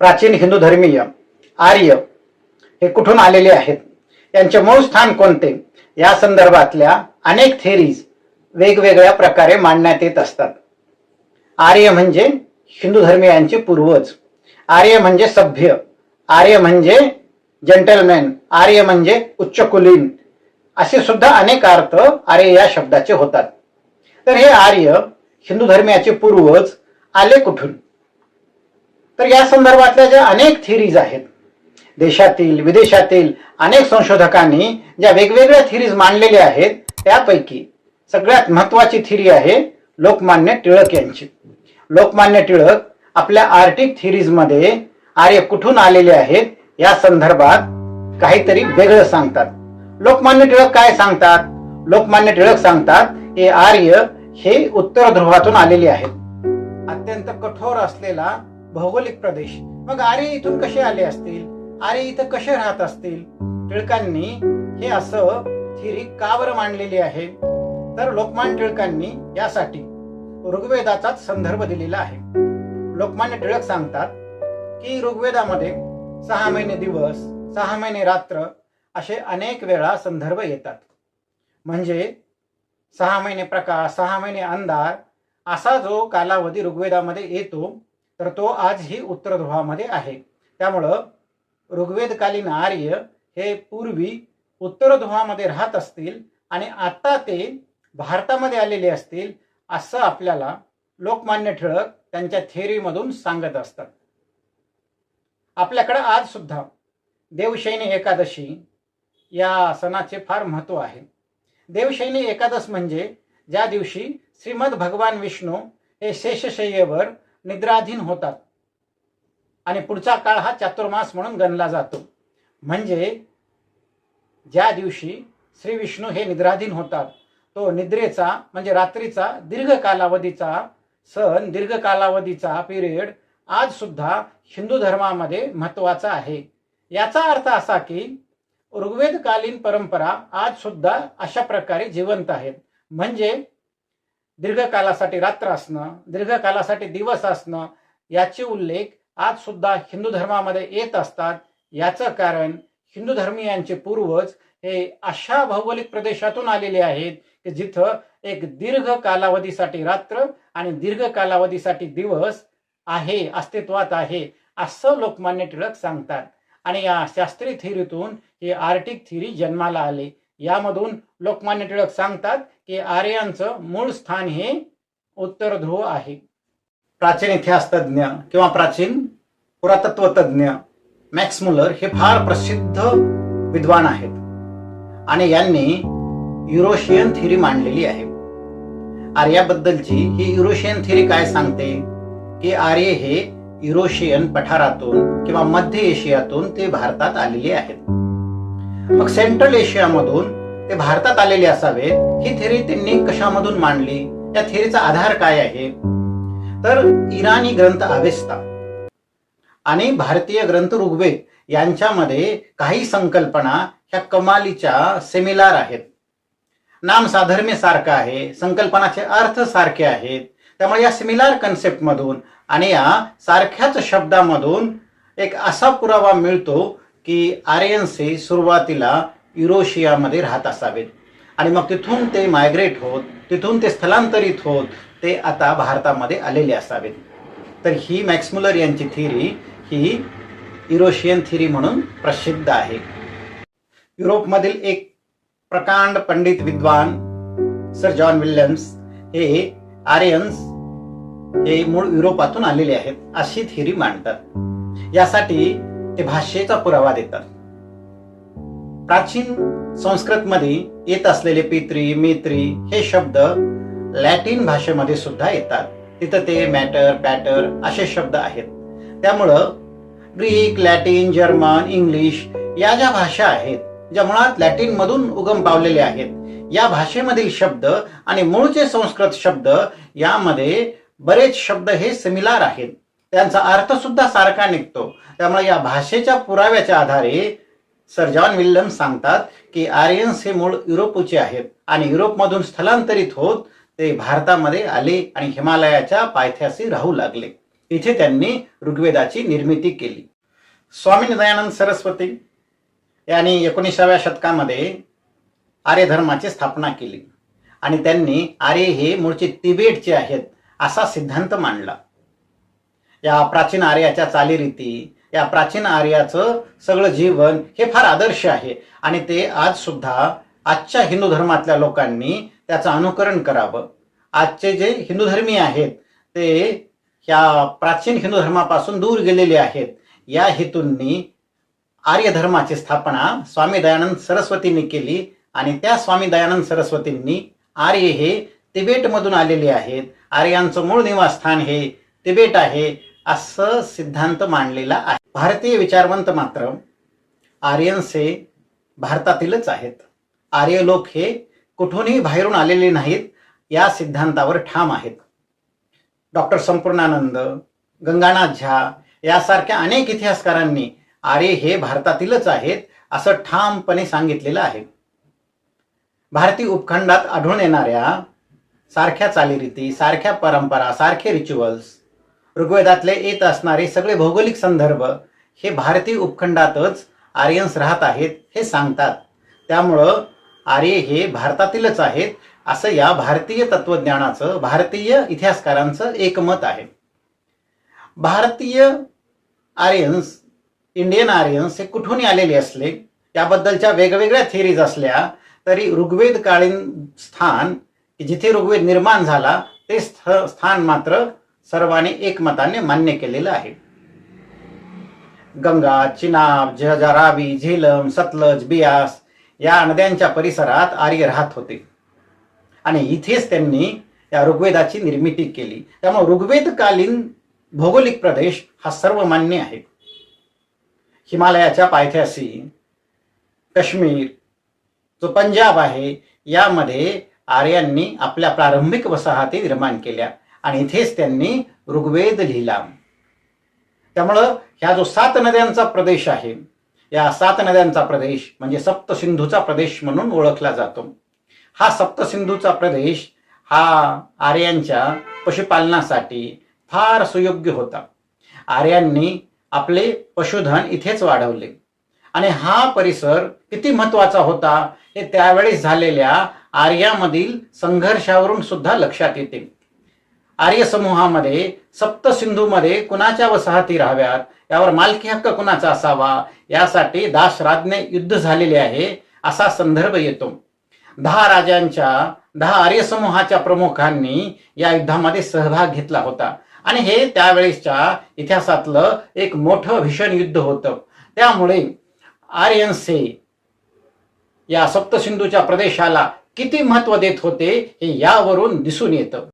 प्राचीन हिंदू धर्मीय आर्य हे कुठून आलेले आहेत? यांचे मूळ स्थान कोणते? या संदर्भातल्या अनेक थेरीज वेगवेगळ्या प्रकारे मांडण्यात येत असतात. आर्य म्हणजे हिंदू धर्मीयांचे पूर्वज. आर्य म्हणजे सभ्य. आर्य म्हणजे जेंटलमॅन आर्य म्हणजे उच्चकुलीन. असे सुद्धा अनेक अर्थ आर्य या शब्दाचे होतात. तर हे आर्य हिंदू धर्मियाचे पूर्वज आले कुठून? तर या संदर्भातल्या ज्या अनेक थिरीज आहेत देशातील विदेशातील अनेक संशोधकांनी ज्या वेगवेगळ्या थिरीज मांडलेल्या आहेत त्यापैकी सगळ्यात महत्वाची थिरी आहे लोकमान्य टिळक यांची. लोकमान्य टिळक आपल्या आर्टिक थिरीजमध्ये आर्य कुठून आलेले आहेत या संदर्भात काहीतरी वेगळं सांगतात. लोकमान्य टिळक काय सांगतात? लोकमान्य टिळक सांगतात हे आर्य हे उत्तर ध्रुवातून आलेले आहेत. अत्यंत कठोर असलेला भौगोलिक प्रदेश. मग आर्य इथून कसे आले असतील? आर्य इथं कसे राहत असतील? टिळकांनी हे असं थिरी का बरं मांडलेली आहे? तर लोकमान्य टिळकांनी यासाठी ऋग्वेदाचाच संदर्भ दिलेला आहे. लोकमान्य टिळक सांगतात की ऋग्वेदामध्ये सहा महिने दिवस सहा महिने रात्र असे अनेक वेळा संदर्भ येतात. म्हणजे सहा महिने प्रकाश सहा महिने अंधार असा जो कालावधी ऋग्वेदामध्ये येतो तर तो आजही उत्तर ध्रुवामध्ये आहे. त्यामुळं ऋग्वेदकालीन आर्य हे पूर्वी उत्तर ध्रुवामध्ये राहत असतील आणि आता ते भारतामध्ये आलेले असतील असं आपल्याला लोकमान्य टिळक त्यांच्या थेअरीमधून सांगत असतात. आपल्याकडं आज सुद्धा देवशैनी एकादशी या सणाचे फार महत्त्व आहे. देवशैनी एकादश म्हणजे ज्या दिवशी श्रीमद भगवान विष्णू हे शेषशय्येवर निद्राधीन होतात. आणि पुढचा काळ हा चातुर्मास म्हणून गणला जातो. म्हणजे ज्या दिवशी श्री विष्णू हे निद्राधीन होतात तो निद्रेचा म्हणजे रात्रीचा दीर्घ कालावधीचा सण दीर्घ कालावधीचा पिरियड आज सुद्धा हिंदू धर्मामध्ये महत्त्वाचा आहे. याचा अर्थ असा की ऋग्वेदकालीन परंपरा आज सुद्धा अशा प्रकारे जिवंत आहेत. म्हणजे दीर्घकालासाठी रात्र असणं दीर्घकालासाठी दिवस असणं याचे उल्लेख आज सुद्धा हिंदू धर्मामध्ये येत असतात. याचं कारण हिंदू धर्मीयांचे पूर्वज हे अशा भौगोलिक प्रदेशातून आलेले आहेत की जिथं एक दीर्घ कालावधीसाठी रात्र आणि दीर्घ कालावधीसाठी दिवस आहे अस्तित्वात आहे असं लोकमान्य टिळक सांगतात. आणि या शास्त्रीय थिरीतून हे आर्टिक थिरी जन्माला आले. यामधून लोकमान्य टिळक सांगतात की आर्यांचं मूळ स्थान हे उत्तर ध्रुव आहे. प्राचीन इतिहास तज्ज्ञ किंवा प्राचीन पुरातत्व तज्ज्ञ मॅक्स मुलर हे फार प्रसिद्ध विद्वान आहेत. आणि यांनी युरोशियन थिरी मांडलेली आहे. आर्याबद्दलची ही युरोशियन थिरी काय सांगते? की आर्य हे युरोशियन पठारातून किंवा मध्य एशियातून ते भारतात आलेले आहेत. मग सेंट्रल एशियामधून ते भारतात आलेले असावेत. ही थेरी त्यांनी कशामधून मांडली? या थेरीचा आधार काय आहे? तर इराणी ग्रंथ अवेस्ता आणि भारतीय ग्रंथ ऋग्वेद यांच्यामध्ये काही संकल्पना ह्या कमालीच्या सेमिलार आहेत. नाम साधर्म्य सारखं आहे संकल्पनाचे अर्थ सारखे आहेत. त्यामुळे या सिमिलार कन्सेप्ट मधून आणि या सारख्याच शब्दामधून एक असा पुरावा मिळतो की आर्यन्स हे सुरुवातीला युरोशियामध्ये राहत असावेत. आणि मग तिथून ते मायग्रेट होत तिथून ते स्थलांतरित होत ते आता भारतामध्ये आलेले असावेत. तर ही मॅक्समुलर यांची थिरी ही युरोशियन थिरी म्हणून प्रसिद्ध आहे. युरोपमधील एक प्रकांड पंडित विद्वान सर जॉन विल्यम्स हे आर्यन्स हे मूळ युरोपातून आलेले आहेत अशी थिरी मांडतात. यासाठी ते भाषेचा पुरावा देतात. प्राचीन संस्कृतमध्ये येत असलेले पित्री मित्री हे शब्द लॅटिन भाषेमध्ये सुद्धा येतात. तिथं ते मॅटर पॅटर असे शब्द आहेत. त्यामुळं ग्रीक लॅटिन जर्मन इंग्लिश या ज्या भाषा आहेत ज्या मुळात लॅटिन मधून उगम पावलेल्या आहेत या भाषेमधील शब्द आणि मूळचे संस्कृत शब्द यामध्ये बरेच शब्द हे सिमिलार आहेत. त्यांचा अर्थ सुद्धा सारखा निघतो. त्यामुळे या भाषेच्या पुराव्याच्या आधारे सर जॉन विल्यम सांगतात की आर्यन्स हे मूळ युरोपचे आहेत आणि युरोपमधून स्थलांतरित होत ते भारतामध्ये आले आणि हिमालयाच्या पायथ्याशी राहू लागले. इथे त्यांनी ऋग्वेदाची निर्मिती केली. स्वामी दयानंद सरस्वती यांनी एकोणीसाव्या शतकामध्ये आर्य धर्माची स्थापना केली आणि त्यांनी आर्य हे मूळचे तिबेटचे आहेत असा सिद्धांत मांडला. या प्राचीन आर्याच्या चालीरीती या प्राचीन आर्याचं सगळं जीवन हे फार आदर्श आहे. आणि ते आज सुद्धा आजच्या हिंदू धर्मातल्या लोकांनी त्याचं अनुकरण करावं. आजचे जे हिंदू धर्मी आहेत ते ह्या प्राचीन हिंदू धर्मापासून दूर गेलेले आहेत. या हेतूंनी आर्य धर्माची स्थापना स्वामी दयानंद सरस्वतींनी केली आणि त्या स्वामी दयानंद सरस्वतींनी आर्य हे तिबेटमधून आलेले आहेत. आर्यांचं मूळ निवासस्थान हे तिबेट आहे. असं सिद्धांत मांडलेला आहे. भारतीय विचारवंत मात्र आर्यन्स हे भारतातीलच आहेत. आर्य लोक हे कुठूनही बाहेरून आलेले नाहीत या सिद्धांतावर ठाम आहेत. डॉक्टर संपूर्णानंद गंगानाथ झा यासारख्या अनेक इतिहासकारांनी आर्य हे भारतातीलच आहेत असं ठामपणे सांगितलेलं आहे. भारतीय उपखंडात आढळून येणाऱ्या सारख्या चालीरीती सारख्या परंपरा सारखे रिच्युअल्स ऋग्वेदातले येत असणारे सगळे भौगोलिक संदर्भ हे भारतीय उपखंडातच आर्यन्स राहत आहेत हे सांगतात. त्यामुळं आर्य हे भारतातीलच आहेत असं या भारतीय तत्वज्ञानाचं भारतीय इतिहासकारांचं एकमत आहे. भारतीय आर्यन्स इंडियन आर्यन्स हे कुठून आलेले असले त्याबद्दलच्या वेगवेगळ्या थिअरीज असल्या तरी ऋग्वेद कालीन स्थान जिथे ऋग्वेद निर्माण झाला ते स्थ- स्थान मात्र सर्वांनी एकमताने मान्य केलेलं आहे. गंगा चिनाब जजा रावी झेलम सतलज बियास या नद्यांच्या परिसरात आर्य राहत होते. आणि इथेच त्यांनी या ऋग्वेदाची निर्मिती केली. त्यामुळे ऋग्वेदकालीन भौगोलिक प्रदेश हा सर्वमान्य आहे. हिमालयाच्या पायथ्याशी काश्मीर जो पंजाब आहे यामध्ये आर्यांनी आपल्या प्रारंभिक वसाहती निर्माण केल्या. आणि इथेच त्यांनी ऋग्वेद लिहिला. त्यामुळं ह्या जो सात नद्यांचा प्रदेश आहे या सात नद्यांचा प्रदेश म्हणजे सप्तसिंधूचा प्रदेश म्हणून ओळखला जातो. हा सप्तसिंधूचा प्रदेश हा आर्यांच्या पशुपालनासाठी फार सुयोग्य होता. आर्यांनी आपले पशुधन इथेच वाढवले. आणि हा परिसर किती महत्त्वाचा होता हे त्यावेळेस झालेल्या आर्यामधील संघर्षावरून सुद्धा लक्षात येते. आर्य समूहामध्ये सप्तसिंधूमध्ये कुणाच्या वसाहती राहाव्यात? यावर मालकी हक्क कुणाचा असावा? यासाठी दासराज्ञे युद्ध झालेले आहे असा संदर्भ येतो. दहा राजांच्या दहा आर्य समूहाच्या प्रमुखांनी या युद्धामध्ये सहभाग घेतला होता. आणि हे त्यावेळेसच्या इतिहासातलं एक मोठं भीषण युद्ध होतं. त्यामुळे आर्यन्से या सप्तसिंधूच्या प्रदेशाला किती महत्त्व देत होते हे यावरून दिसून येतं.